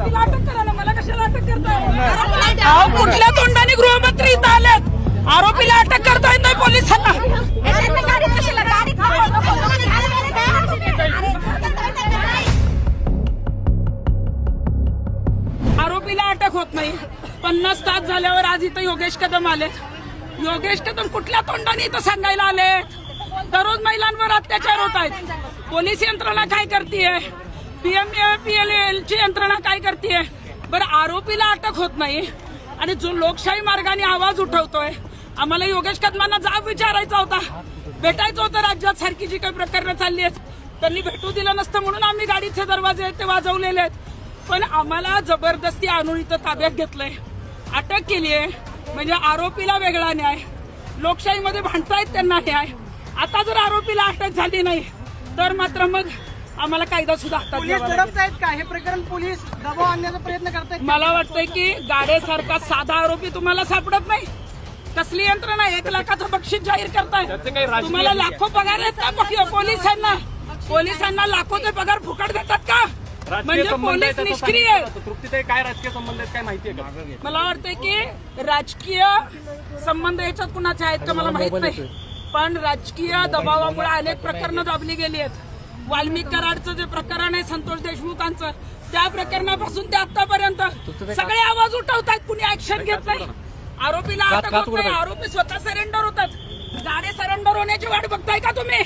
आरोपीला अटक करा ना मला कशाला अटक करताय अहो कुठल्या तोंडाने गृहमंत्री इथं आलेत आरोपीला अटक करता येत नाही पोलिसांना आरोपीला अटक होत नाही पन्नास तास झाल्यावर आज इथं योगेश कदम आलेत योगेश कदम कुठल्या तोंडाने इथं सांगायला आलेत दररोज महिलांवर अत्याचार होत आहेत पोलीस यंत्रणा काय करतीये पीएम ची यंत्रणा काय करते बरं आरोपीला अटक होत नाही. आणि जो लोकशाही मार्गाने आवाज उठवतोय आम्हाला योगेश कदमांना जाब विचारायचा होता. भेटायचं होतं राज्यात सारखी जी काही प्रकरणं चालली आहेत. त्यांनी भेटू दिलं नसतं म्हणून आम्ही गाडीचे दरवाजे आहेत ते वाजवलेले आहेत. पण आम्हाला जबरदस्ती आणून इथं ताब्यात घेतलंय. अटक केली आहे म्हणजे आरोपीला वेगळा न्याय. लोकशाहीमध्ये भांडतायत त्यांना न्याय. आता जर आरोपीला अटक झाली नाही तर मात्र मग आम्हाला कायदा सुद्धा हातात पोलीस घ्यावा लागेल. दडपतायत का? हे प्रकरण पोलीस दबाव आणण्याचा प्रयत्न करतायत मला वाटतंय की गाडेसारखा साधा आरोपी तुम्हाला सापडत नाही. कसली यंत्रणा एक लाखाचं बक्षीस जाहीर करताय. तुम्हाला लाखो पगार आहेत का? पक्ष- पोलिसांना. पोलिसांना लाखोचे पगार फुकट देतात का? म्हणजे पोलीस निष्क्रिय आहेत. तृप्तीताई काय राजकीय संबंध आहेत? काय माहिती आहे का? मला वाटतंय की राजकीय संबंध याच्यात कुणाचे आहेत का मला माहीत नाही. पण राजकीय दबावामुळे अनेक प्रकरणं दाबली गेली आहेत. वाल्मिक कराडचं जे प्रकरण आहे संतोष देशमुखांचं त्या प्रकरणापासून ते आतापर्यंत सगळे आवाज उठवतात कुणी ऍक्शन घेत नाही. आरोपीला अटक होत नाही आरोपी स्वतः सरेंडर होतात. गाडे सरेंडर होण्याची वाट बघताय का तुम्ही?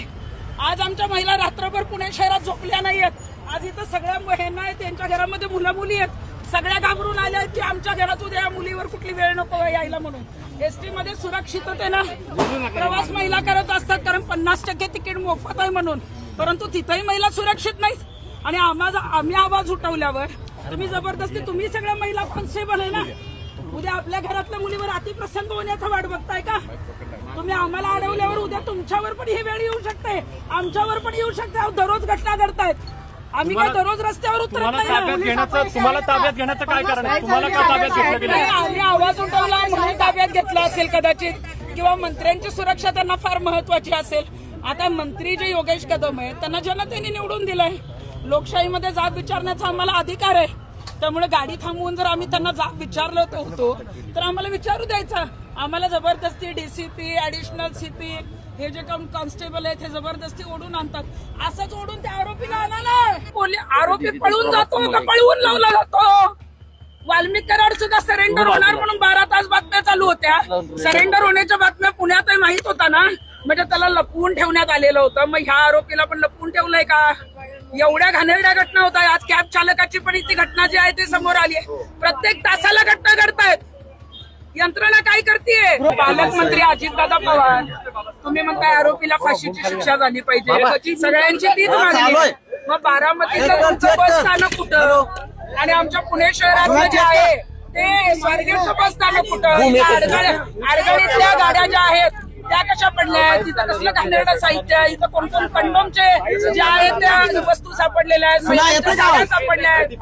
आज आमच्या महिला रात्रभर पुणे शहरात झोपल्या नाहीयेत. आज इथं सगळ्या बहिणा आहेत त्यांच्या घरामध्ये मुलं मुली आहेत. सगळ्या घाबरून आल्या आहेत की आमच्या घरात उद्या या मुलीवर कुठली वेळ नको यायला म्हणून. एसटी मध्ये सुरक्षिततेनं प्रवास महिला करत असतात कारण पन्नास टक्के तिकीट मोफत आहे म्हणून. परंतु तिथेही महिला सुरक्षित नाहीत. आणि आम्हाला आम्ही आवाज उठवल्यावर तुम्ही जबरदस्ती तुम्ही सगळ्या महिला कॉन्स्टेबल आहे ना? उद्या आपल्या घरातल्या मुलीवर अतिप्रसंग होण्याचा वाट बघताय का? तुम्ही आम्हाला अडवल्यावर उद्या तुमच्यावर पण ही वेळ येऊ शकते. आमच्यावर पण येऊ शकते. दररोज घटना घडतायत. आम्ही काय दररोज रस्त्यावर उतरत तुम्हाला नाही. ताब्यात ना. घेण्याचं तुम्हाला ताब्यात घेण्याचं काय कारण आहे? तुम्हाला का ताब्यात घेतलं गेलं? नाही, आम्ही आवाज उठवला म्हणून ताब्यात घेतला असेल कदाचित. किंवा मंत्र्यांची सुरक्षा त्यांना फार महत्वाची असेल. आता मंत्री जे योगेश कदम आहेत त्यांना जनतेने निवडून दिलंय. लोकशाहीमध्ये जाब विचारण्याचा आम्हाला अधिकार आहे. त्यामुळे गाडी थांबवून जर आम्ही त्यांना जाब विचारलं होतो तर आम्हाला विचारू द्यायचं. आम्हाला जबरदस्ती डीसीपी ऍडिशनल सीपी हे जे कोण कॉन्स्टेबल आहेत हे जबरदस्ती ओढून आणतात. असंच ओढून त्या आरोपीला आणाला आरोपी पळून जातो का पळवून लावला जातो? वाल्मिक कराड सुद्धा सरेंडर होणार म्हणून बारा तास बातम्या चालू होत्या. सरेंडर होण्याच्या बातम्या पुण्यातही माहीत होता ना? म्हणजे त्याला लपवून ठेवण्यात आलेलं होतं. मग ह्या आरोपीला पण लपवून ठेवलंय का? एवढ्या घाणेरड्या घटना होत आज कॅब चालकाची पण ती घटना जी आहे ती समोर आली आहे. प्रत्येक तासाला घटना घडतायत. यंत्रणा काय करते पालकमंत्री अजितदादा पवार तुम्ही म्हणताय आरोपीला फाशीची शिक्षा झाली पाहिजे. सगळ्यांची तीच मागणी मग बारामतीचं तुमचं बस स्थानक कुठं? आणि आमच्या पुणे शहरातलं जे आहे ते स्वारगेटचं बस स्थानक कुठं? इथं आडगाड्या आडगाडीतल्या गाड्या ज्या आहेत त्या कशा पडल्या? आहेत तिथं कसलं घाणेरडं साहित्य? आहे इथं कोण कोण कंडोमचे जे आहेत त्या वस्तू सापडलेल्या आहेत सापडल्या आहेत.